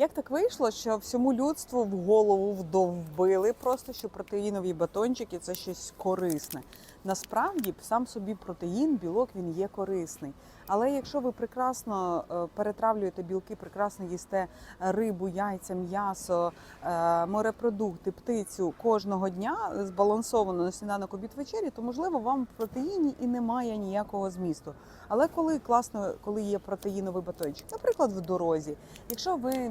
Як так вийшло, що всьому людству в голову вдовбили просто, що протеїнові батончики це щось корисне. Насправді, сам собі протеїн, білок він є корисний. Але якщо ви прекрасно е, перетравлюєте білки, прекрасно їсте рибу, яйця, м'ясо, е, морепродукти, птицю кожного дня збалансовано на сніданок обід вечері, то можливо вам в протеїні і немає ніякого змісту. Але коли класно, коли є протеїновий батончик, наприклад, в дорозі, якщо ви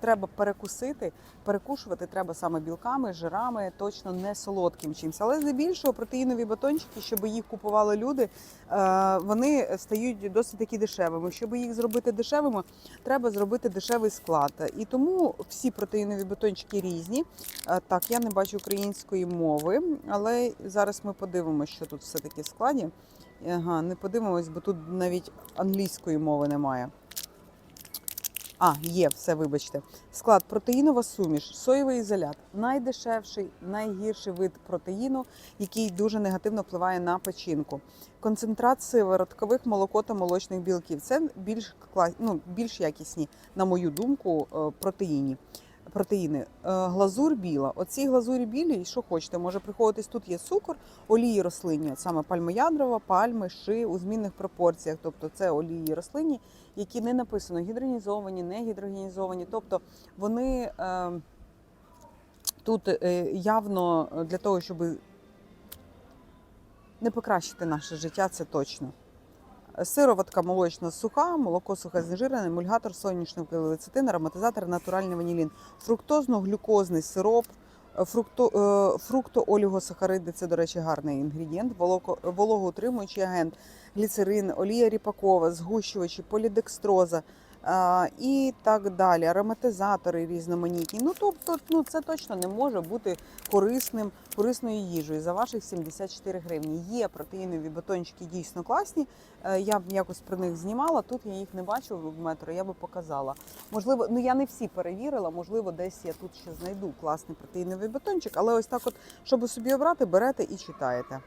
треба перекусити, перекушувати треба саме білками, жирами, точно не солодким чимось. Але здебільшого протеїнові батончики, щоб їх купували люди, е, вони стають досить таки дешевими. Щоб їх зробити дешевими, треба зробити дешевий склад. І тому всі протеїнові батончики різні. Е, Так, я не бачу української мови, але зараз ми подивимося, що тут все таки в складі. Ага, не подивимось, бо тут навіть англійської мови немає. А, є, все, вибачте. Склад протеїнова суміш, соєвий ізолят найдешевший, найгірший вид протеїну, який дуже негативно впливає на печінку. Концентрат сивороткових молоко та молочних білків. Це більш ну, більш якісні, на мою думку, е, протеїні. Протеїни. Е, Глазур біла. Оці глазурі білі, що хочете, може приходитись. Тут є цукор, олії рослинні, от саме пальмоядрова, пальми, ши у змінних пропорціях. Тобто це олії рослинні, які не написано гідрогенізовані, не гідрогенізовані. Тобто вони е, тут е, явно для того, щоб не покращити наше життя, це точно. Сироватка молочна суха, молоко сухе знежирене, мульгатор соняшниковий лецитин, ароматизатор, натуральний ванілін, фруктозно-глюкозний сироп, е, фрукто, е, фруктоолігосахариди, це, до речі, гарний інгредієнт, вологоутримуючий агент, гліцерин, олія ріпакова, згущувачі, полідекстроза і так далі, ароматизатори різноманітні. Ну, тобто, ну, це точно не може бути корисним, корисною їжею за ваших 74 гривні. Є протеїнові батончики дійсно класні. Е, Я б якось про них знімала. Тут я їх не бачу в метро, я би показала. Можливо, ну я не всі перевірила, можливо, десь я тут ще знайду класний протеїновий батончик, але ось так, от, щоб собі обрати, берете і читаєте.